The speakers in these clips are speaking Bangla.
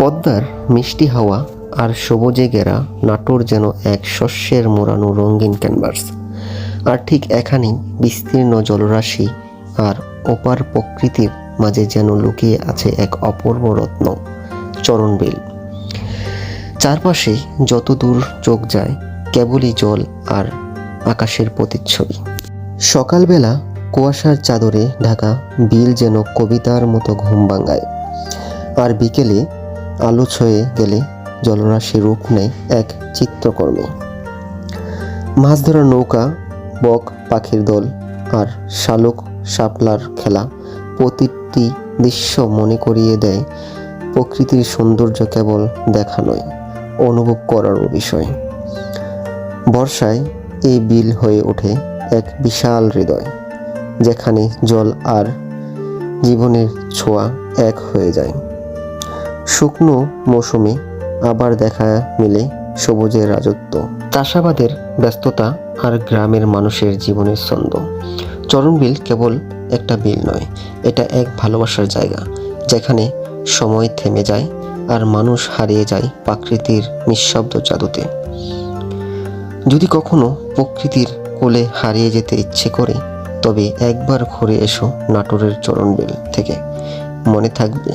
পদ্মার মিষ্টি হাওয়া আর সবুজে ঘেরা নাটোর যেন এক শস্যের মোড়ানো রঙিন ক্যানভাস। আর ঠিক এখানেই বিস্তীর্ণ জলরাশি আর অপার প্রকৃতির মাঝে যেন লুকিয়ে আছে এক অপূর্ব রত্ন চরণবিল চারপাশে যত দূর চোখ যায় কেবলই জল আর আকাশের প্রতিচ্ছবি। সকালবেলা কুয়াশার চাদরে ঢাকা বিল যেন কবিতার মতো ঘুম ভাঙায়। আর বিকেলে আলো ছয়ে গেলে জলরাশি রূপ নেয় এক চিত্রকর্মে। মাছ ধরার নৌকা, বক, পাখির দল আর শালুক শাপলার খেলা প্রতিটি দৃশ্য মনে করিয়ে দেয় প্রকৃতির সৌন্দর্য কেবল দেখা নয় অনুভব করারও বিষয়। বর্ষায় এই বিল হয়ে ওঠে এক বিশাল হৃদয়, যেখানে জল আর জীবনের ছোঁয়া এক হয়ে যায়। শুকনো মৌসুমে আবার দেখা মিলে সবুজের রাজত্ব। চাষাবাদের ব্যস্ততা আর গ্রামের মানুষের জীবনের ছন্দ। চরণবিল কেবল একটা বিল নয়, এটা এক ভালোবাসার জায়গা, যেখানে সময় থেমে যায় আর মানুষ হারিয়ে যায় প্রাকৃতির নিঃশব্দ জাদুতে। যদি কখনো প্রকৃতির কোলে হারিয়ে যেতে ইচ্ছে করে, তবে একবার ঘুরে এসো নাটোরের চরণবিল থেকে। মনে থাকবে,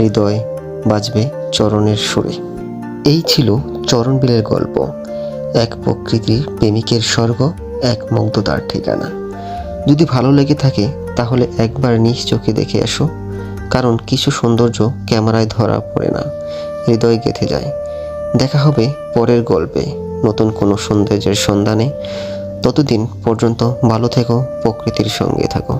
হৃদয় বাজবে চরণের সুরে। এই ছিল চরণবিলের গল্প। এক প্রকৃতির প্রেমিকের স্বর্গ, এক মুগ্ধতার ঠিকানা। যদি ভালো লেগে থাকে, তাহলে একবার নিজ চোখে দেখে আসো। কারণ কিছু সৌন্দর্য ক্যামেরায় ধরা পড়ে না। হৃদয় গেঁথে যায়। দেখা হবে পরের গল্পে। নতুন কোনো সৌন্দর্যের সন্ধানে। ততদিন পর্যন্ত ভালো থেকো, প্রকৃতির সঙ্গে থাকো।